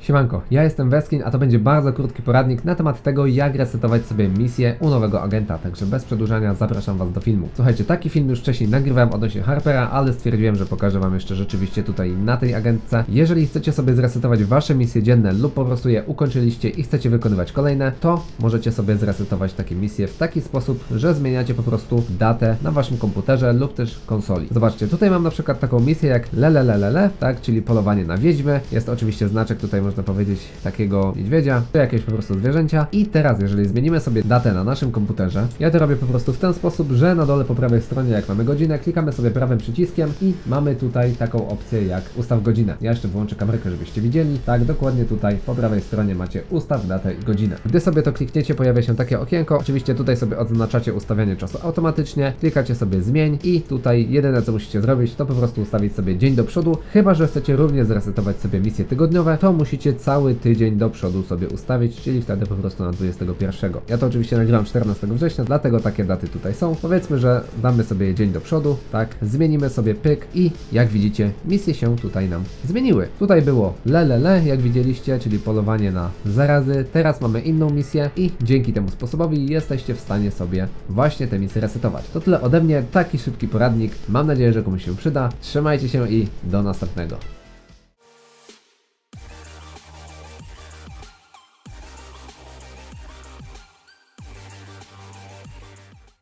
Siemanko, ja jestem Weskin, a to będzie bardzo krótki poradnik na temat tego, jak resetować sobie misję u nowego agenta, także bez przedłużania zapraszam Was do filmu. Słuchajcie, taki film już wcześniej nagrywałem odnośnie Harpera, ale stwierdziłem, że pokażę Wam jeszcze rzeczywiście tutaj na tej agentce. Jeżeli chcecie sobie zresetować Wasze misje dzienne lub po prostu je ukończyliście i chcecie wykonywać kolejne, to możecie sobie zresetować takie misje w taki sposób, że zmieniacie po prostu datę na Waszym komputerze lub też konsoli. Zobaczcie, tutaj mam na przykład taką misję jak lelelelele, tak, czyli polowanie na wiedźmy. Jest oczywiście znaczek tutaj można powiedzieć takiego niedźwiedzia, czy jakieś po prostu zwierzęcia. I teraz, jeżeli zmienimy sobie datę na naszym komputerze, ja to robię po prostu w ten sposób, że na dole po prawej stronie, jak mamy godzinę, klikamy sobie prawym przyciskiem i mamy tutaj taką opcję jak ustaw godzinę. Ja jeszcze włączę kamerkę, żebyście widzieli. Tak, dokładnie tutaj po prawej stronie macie ustaw datę i godzinę. Gdy sobie to klikniecie, pojawia się takie okienko. Oczywiście tutaj sobie odznaczacie ustawianie czasu automatycznie, klikacie sobie zmień i tutaj jedyne co musicie zrobić, to po prostu ustawić sobie dzień do przodu. Chyba, że chcecie również zresetować sobie misje tygodniowe, to musicie cały tydzień do przodu sobie ustawić, czyli wtedy po prostu na 21. Ja to oczywiście nagrałem 14 września, dlatego takie daty tutaj są. Powiedzmy, że damy sobie dzień do przodu, tak, zmienimy sobie pyk i jak widzicie, misje się tutaj nam zmieniły. Tutaj było lelele, jak widzieliście, czyli polowanie na zarazy. Teraz mamy inną misję i dzięki temu sposobowi jesteście w stanie sobie właśnie te misje resetować. To tyle ode mnie, taki szybki poradnik. Mam nadzieję, że komuś się przyda. Trzymajcie się i do następnego.